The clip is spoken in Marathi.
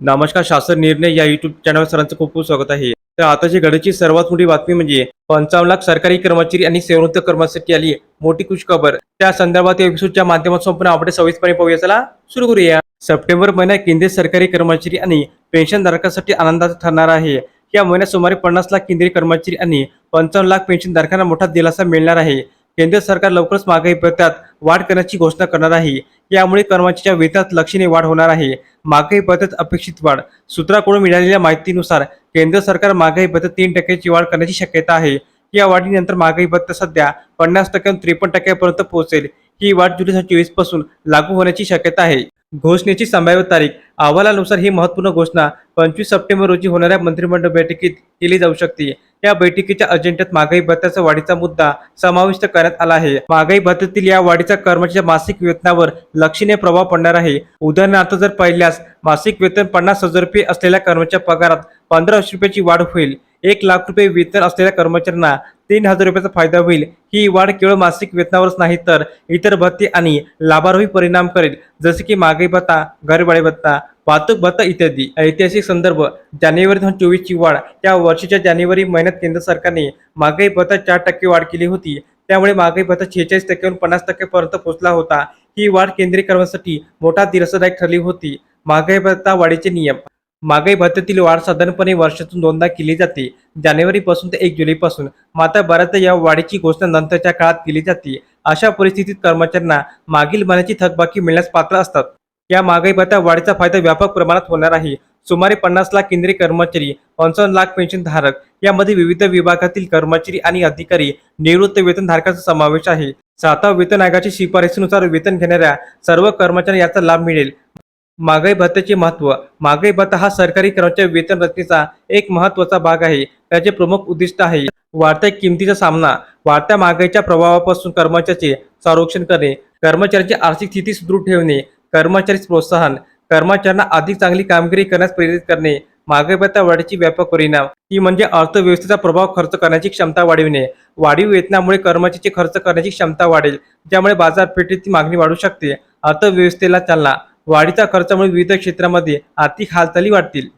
नमस्कार शासन निर्णय या युट्यूब चॅनल सरांचं खूप खूप स्वागत आहे. तर आताची घडची सर्वात मोठी बातमी म्हणजे पंचावन्न लाख सरकारी कर्मचारी आणि सेवानिवृत्त कर्मचारी आली मोठी खुशखबर त्या संदर्भात एपिसोडच्या माध्यमातून आपण आपण सविस्तरपणे पाहूया. चला सुरू करूया. सप्टेंबर महिन्यात केंद्रीय सरकारी कर्मचारी आणि पेन्शनधारकांसाठी आनंदाचा ठरणार आहे. या महिन्यात सुमारे पन्नास लाख केंद्रीय कर्मचारी आणि पंचावन्न लाख पेन्शनधारकांना मोठा दिलासा मिळणार आहे. केंद्र सरकार लवकरच महागाई भत्त्यात वाढ करण्याची घोषणा करणार आहे. यामुळे कर्मचाऱ्यांच्या वेतनात लक्षणीय वाढ होणार आहे. महागाई भत्त्यात अपेक्षित वाढ. सूत्राकडून मिळालेल्या माहितीनुसार केंद्र सरकार महागाई भत्त्यात तीन टक्क्याची वाढ करण्याची शक्यता आहे. या वाढीनंतर महागाई भत्ता सध्या पन्नास टक्क्याहून त्रेपन्न टक्क्यापर्यंत पोहोचेल. ही वाढ जुलै दोन चोवीसपासून लागू होण्याची शक्यता आहे. घोषणेची संभाव्य तारीख अहवालानुसार ही महत्त्वपूर्ण घोषणा पंचवीस सप्टेंबर रोजी होणाऱ्या मंत्रिमंडळ बैठकीत केली जाऊ शकते. या बैठकीच्या अजेंड्यात महागाई भत्त्याचा वाढीचा मुद्दा समाविष्ट करण्यात आला आहे. महागाई भत्त्यातील या वाढीचा कर्मचाऱ्याच्या मासिक वेतनावर लक्षणीय प्रभाव पडणार आहे. उदाहरणार्थ जर पाहिल्यास मासिक वेतन पन्नास हजार रुपये असलेल्या कर्मचाऱ्या पगारात पंधराशे रुपयाची वाढ होईल. एक लाख रुपये वेतन असलेल्या कर्मचाऱ्यांना तीन हजार रुपयाचा फायदा होईल. ही वाढ केवळ मासिक वेतनावरच नाही तर इतर भत्ते आणि लाभारही परिणाम करेल. जसे की महागाई भत्ता घरभाडे भत्ता वाहतूक भत्ता इत्यादी. ऐतिहासिक संदर्भ जानेवारी दोन हजार चोवीसची वाढ. त्या वर्षीच्या जानेवारी महिन्यात केंद्र सरकारने महागाई भत्ता चार टक्के वाढ केली होती. त्यामुळे महागाई भत्ता शेहेचाळीस टक्क्यावरून पन्नास टक्क्यापर्यंत पोहोचला होता. ही वाढ केंद्रीय करण्यासाठी मोठा दिलासादायक ठरली होती. महागाई भत्ता वाढीचे नियम महागाई भत्त्यातील वाढ साधारणपणे वर्षातून दोनदा केली जाते. जानेवारीपासून ते एक जुलैपासून. मात्र बऱ्याचदा या वाढीची घोषणा नंतरच्या काळात केली जाते. अशा परिस्थितीत कर्मचाऱ्यांना मागील महिन्याची थकबाकी मिळण्यास पात्र असतात. या महागाई भत्ता वाढीचा फायदा व्यापक प्रमाणात होणार आहे. सुमारे पन्नास लाख केंद्रीय कर्मचारी पंचावन्न लाख पेन्शनधारक यामध्ये विविध विभागातील कर्मचारी आणि अधिकारी निवृत्त वेतनधारकांचा समावेश आहे. सातवा वेतन आयोगाच्या शिफारसीनुसार वेतन घेणाऱ्या सर्व कर्मचाऱ्यांना याचा लाभ मिळेल. महागाई भत्त्याचे महत्त्व महागाई भत्ता हा सरकारी कर्मचारी वेतन रचनेचा एक महत्त्वाचा भाग आहे. त्याचे प्रमुख उद्दिष्ट आहे वाढत्या किमतीचा सामना. वाढत्या महागाईच्या प्रभावापासून कर्मचाऱ्याचे संरक्षण करणे. कर्मचाऱ्यांची आर्थिक स्थिती सुदृढ ठेवणे. कर्मचारी प्रोत्साहन. कर्मचाऱ्यांना अधिक चांगली कामगिरी करण्यास प्रेरित करणे. महागाई भत्ता वाढीची व्यापक परिणाम. ती म्हणजे अर्थव्यवस्थेचा प्रभाव खर्च करण्याची क्षमता वाढविणे. वाढीव वेतनामुळे कर्मचाऱ्याची खर्च करण्याची क्षमता वाढेल ज्यामुळे बाजारपेठेची मागणी वाढू शकते. अर्थव्यवस्थेला चालना. वाढीचा खर्चामुळे विविध क्षेत्रामध्ये आर्थिक हालचाली वाढतील.